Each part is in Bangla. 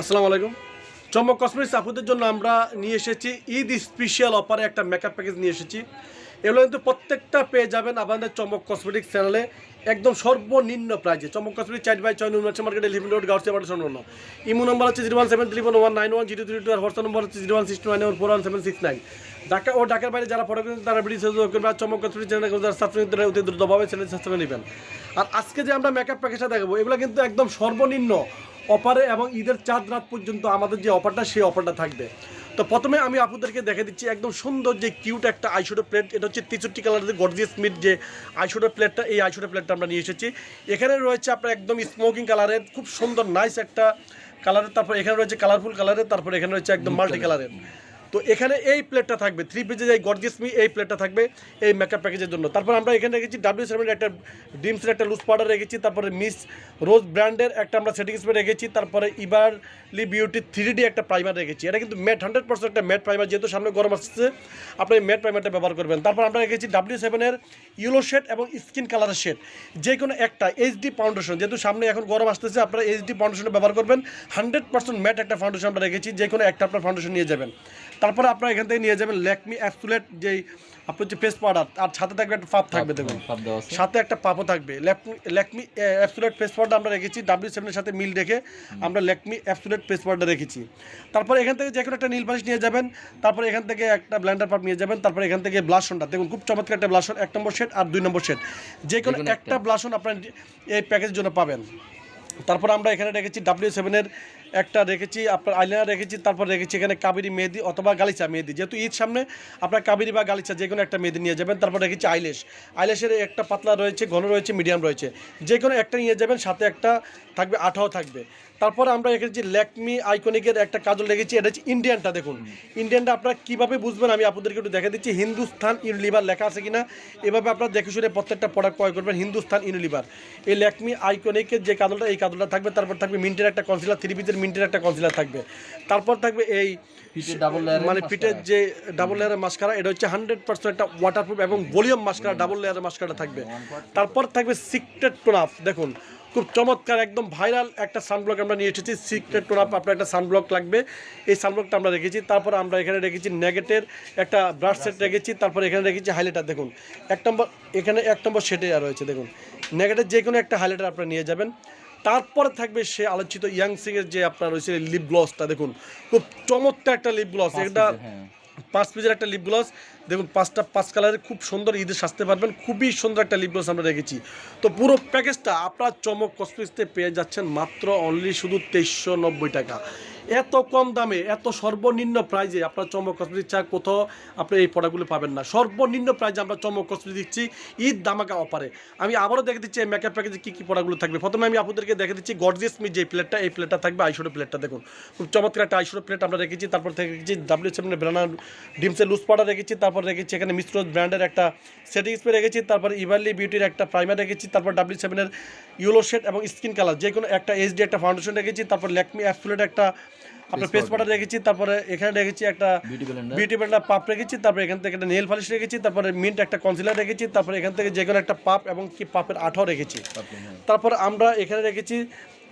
আসসালামু আলাইকুম। চমক কসমেটিক্স আপুদের জন্য আমরা নিয়ে এসেছি ঈদ স্পেশাল অফারে একটা মেকআপ প্যাকেজ নিয়ে এসেছি। এগুলো কিন্তু প্রত্যেকটা পেয়ে যাবেন আপনাদের চমক কসমেটিক্স চ্যানেলে একদম সর্বনিম্ন প্রাইজে চমক কসমেটিক চার বাই ছয় নুন মার্কেট এলিভেন রোড গাউসি আবার শূন্য ইমো নম্বর হচ্ছে zero one seven three one nine one zero three two আর হোয়াটসঅ্যাপ নম্বর হচ্ছে zero one six nine one four one seven six nine Dhaka ও ঢাকার বাইরে যারা ফটো করেন তারা ভিডিও সহযোগ করবে আর চমক কসমেটিক চ্যানেল যারা সাবস্ক্রাইব করে অতি দ্রুতভাবে চ্যানেল সাবস্ক্রাইব নেবেন। আর আজকে যে আমরা মেকআপ প্যাকেজটা দেখাবো, এগুলো কিন্তু একদম সর্বনিম্ন। অফারে এবং ঈদের চাঁদ রাত পর্যন্ত আমাদের যে অফারটা সেই অফারটা থাকবে। তো প্রথমে আমি আপনাদেরকে দেখে দিচ্ছি একদম সুন্দর যে কিউট একটা আইশোডো প্লেট। এটা হচ্ছে তেষট্টি কালারের গর্জিয়াস মিট যে আইশোডো প্লেটটা এই আইশোডো প্লেটটা আমরা নিয়ে এসেছি। এখানে রয়েছে আপনার একদম স্মোকিং কালারের খুব সুন্দর নাইস একটা কালারের তারপর এখানে রয়েছে কালারফুল কালারের তারপর এখানে রয়েছে একদম মাল্টি কালারের তো এখানে এই প্লেটটা থাকবে। থ্রি পিসের এই গর্জিয়াস মি এই প্লেটটা থাকবে এই মেকআপ প্যাকেজের জন্য। তারপর আমরা এখানে রেখেছি ডাব্লিউ সেভেনের একটা ডিমসের একটা লুজ পাউডার রেখেছি, তারপরে মিস রোজ ব্র্যান্ডের একটা আমরা সেটিং স্প্রে রেখেছি, তারপরে ইবারলি বিউটি থ্রি একটা প্রাইমার রেখেছি। এটা কিন্তু ম্যাট হান্ড্রেড পার্সেন্ট একটা ম্যাট প্রাইমার যেহেতু সামনে গরম আসছে, আপনি ম্যাট প্রাইমারটা ব্যবহার করবেন। তারপর আমরা রেখেছি ডাব্লিউ সেভেনের ইয়েলো শেড এবং স্কিন কালারের শেড যে কোনো একটা এইচডি ফাউন্ডেশন যেহেতু সামনে এখন গরম আসতেছে, আপনারা এইচডি ফাউন্ডেশন ব্যবহার করবেন। হান্ড্রেড পার্সেন্ট ম্যাট একটা ফাউন্ডেশন আমরা রেখেছি যে কোনো একটা আপনার ফাউন্ডেশন নিয়ে যাবেন। তারপরে আপনারা এখান থেকে নিয়ে যাবেন ল্যাকমি অ্যাপসুলেট যেই আপনার হচ্ছে ফেস পাউডার আর সাথে থাকবে একটা পাপ থাকবে দেখুন। সাথে একটা পাপও থাকবে। ল্যাকমি অ্যাপসুলেট ফেস পাউডার আমরা রেখেছি ডাব্লিউ সেভেনের সাথে মিল রেখে আমরা ল্যাকমি অ্যাপসুলেট ফেস পাউডার রেখেছি। তারপর এখান থেকে যে কোনো একটা নীল পালিশ নিয়ে যাবেন তারপর এখান থেকে একটা ব্ল্যান্ডার পাপ নিয়ে যাবেন তারপর এখান থেকে ব্লাশনটা দেখুন খুব চমৎকার একটা ব্লাশন এক নম্বর সেট আর দুই নম্বর সেট যে কোনো যেকোনো একটা ব্লাশন আপনার এই প্যাকেজের জন্য পাবেন। তারপর আমরা এখানে রেখেছি ডাব্লিউ সেভেনের একটা রেখেছি আপনার আইলাইনার রেখেছি তারপর রেখেছি এখানে কাবেরি মেহেদি অথবা গালিচা মেহেদি। যেহেতু ঈদ সামনে, আপনার কাবেরি বা গালিচা যে কোনো একটা মেহেদি নিয়ে যাবেন। তারপর রেখেছি আইলেশ আইলেশের একটা পাতলা রয়েছে, ঘন রয়েছে মিডিয়াম রয়েছে। যে কোনো একটা নিয়ে যাবেন, সাথে একটা থাকবে, আঠাও থাকবে। তারপর আমরা রেখেছি ল্যাকমি আইকনিকের একটা কাজল রেখেছি এটা হচ্ছে ইন্ডিয়ানটা দেখুন। ইন্ডিয়ানটা আপনারা কীভাবে বুঝবেন, আমি আপনাদেরকে একটু দেখে দিচ্ছি হিন্দুস্তান ইউনিলিভার লেখা আছে কিনা? এভাবে আপনারা দেখে শুনে প্রত্যেকটা প্রোডাক্ট ক্রয় করবেন হিন্দুস্তান ইউনিলিভার এই ল্যাকমি আইকনিকের যে কাজলটা, এই কাজলটা থাকবে, তারপর থাকবে মিন্টের একটা কনসিলার থ্রি পিসের মিন্টের একটা কনসিলার থাকবে। তারপর থাকবে এই ডাবল মানে পিঠের যে ডাবল লেয়ারের মাস্কারা এটা হচ্ছে হান্ড্রেড পার্সেন্ট একটা ওয়াটারপ্রুফ এবং ভলিউম মাস্কারা ডাবল লেয়ারের মাস্কারা থাকবে। তারপর থাকবে সিক্রেট টোনাফ দেখুন খুব চমৎকার একদম ভাইরাল একটা সানব্লক আমরা নিয়ে এসেছি সিক্রেট টোনাপ আপনার একটা সানব্লক লাগবে। এই সানব্লকটা আমরা রেখেছি তারপর আমরা এখানে রেখেছি নেগেটের একটা ব্রাশ সেট রেখেছি তারপর এখানে রেখেছি হাইলাইটার দেখুন এক নম্বর এখানে এক নম্বর সেটে রয়েছে দেখুন নেগেটের যে কোনো একটা হাইলাইটার আপনারা নিয়ে যাবেন। তারপরে থাকবে সে আলোচিত ইয়াং এর যে আপনার রয়েছে লিপ গ্লসটা দেখুন খুব চমৎকার একটা লিপ গ্লস এটা হ্যাঁ। পাঁচ পিসের একটা লিপ গ্লস দেখুন পাঁচটা পাঁচ কালারের খুব সুন্দর ঈদে সাজতে পারবেন। খুবই সুন্দর একটা লিপ গ্লস আমরা রেখেছি তো পুরো প্যাকেজটা আপনার চমক কসমেটিক্সতে পেয়ে যাচ্ছেন মাত্র অনলি শুধু তেইশশো নব্বই টাকা। এত কম দামে, এত সর্বনিম্ন প্রাইজে আপনার চমক কসমেটিক চা কোথাও আপনি এই প্রোডাক্টগুলো পাবেন না। সর্বনিম্ন প্রাইজে আমরা চমক কসমেটিক দিচ্ছি ঈদ দামাকা অফারে আমি আবারও দেখে দিচ্ছি এই মেকআপ প্যাকেজে কী কী প্রোডাক্টগুলো থাকবে। প্রথমে আমি আপনাদেরকে দেখে দিচ্ছি গর্জিয়াস মি যে প্লেটটা এই প্লেটটা থাকবে আইশোডো প্লেটটা দেখুন। খুব চমৎকার একটা আইশোডো প্লেট আমরা রেখেছি, তারপর রেখেছি ডাব্লিউ সেভেনের ব্রানার ডিমসের লুজ পাউডার রেখেছি, তারপর রেখেছি এখানে মিশ্র ব্র্যান্ডের একটা সেটিং স্প্রে রেখেছি, তারপর ইভারলি বিউটির একটা প্রাইমার রেখেছি, তারপর ডাব্লিউ সেভেনের ইউলো শেড এবং স্কিন কালার যে কোনো একটা এইচডি একটা ফাউন্ডেশন রেখেছি, তারপর ল্যাকমি অ্যাপসুলেট একটা আপনার পেস পাউডার রেখেছি তারপরে এখানে রেখেছি একটা বিউটি ব্লেন্ডার পাপ রেখেছি তারপরে এখান থেকে একটা নেল পালিশ রেখেছি তারপরে মিন্ট একটা কনসিলার রেখেছি তারপরে এখান থেকে যে কোনো একটা পাপ এবং কি পাপের আঠাও রেখেছি। তারপর আমরা এখানে রেখেছি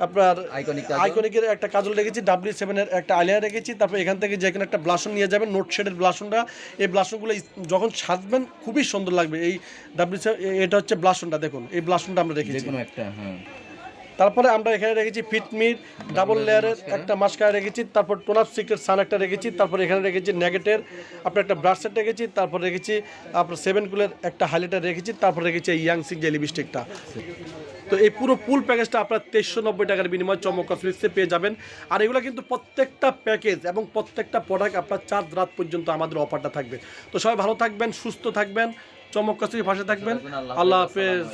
আপনার আইকনিক আইকনিকের একটা কাজল রেখেছি ডাব্লিউ সেভেনের একটা আইলাইনার রেখেছি তারপর এখান থেকে যে কোনো একটা ব্লাশন নিয়ে যাবেন নোট শেডের ব্লাশনটা এই ব্লাশনগুলো যখন সাজবেন খুবই সুন্দর লাগবে এই ডাব্লিউ এটা হচ্ছে ব্লাশনটা দেখুন এই ব্লাশনটা আমরা রেখেছি। একটা হ্যাঁ। তারপরে আমরা এখানে রেখেছি ফিটমিট ডাবল লেয়ারের একটা মাস্কারা রেখেছি তারপর টোনাপ সিক্রেট সান একটা রেখেছি তারপর এখানে রেখেছি নেগেটের আপনার একটা ব্রাশ সেট রেখেছি তারপর রেখেছি আপনার সেভেন কুলের একটা হাইলাইটার রেখেছি তারপর রেখেছি ইয়াং সিং যে লিপস্টিকটা তো এই পুরো ফুল প্যাকেজটা আপনার তেইশশো নব্বই টাকার বিনিময়ে চমক কসমেটিক্সে পেয়ে যাবেন। আর এগুলো কিন্তু প্রত্যেকটা প্যাকেজ এবং প্রত্যেকটা প্রোডাক্ট আপনার চার রাত পর্যন্ত আমাদের অফারটা থাকবে। তো সবাই ভালো থাকবেন সুস্থ থাকবেন চমক কসমেটিক্স ভাষা থাকবেন। আল্লাহ হাফেজ।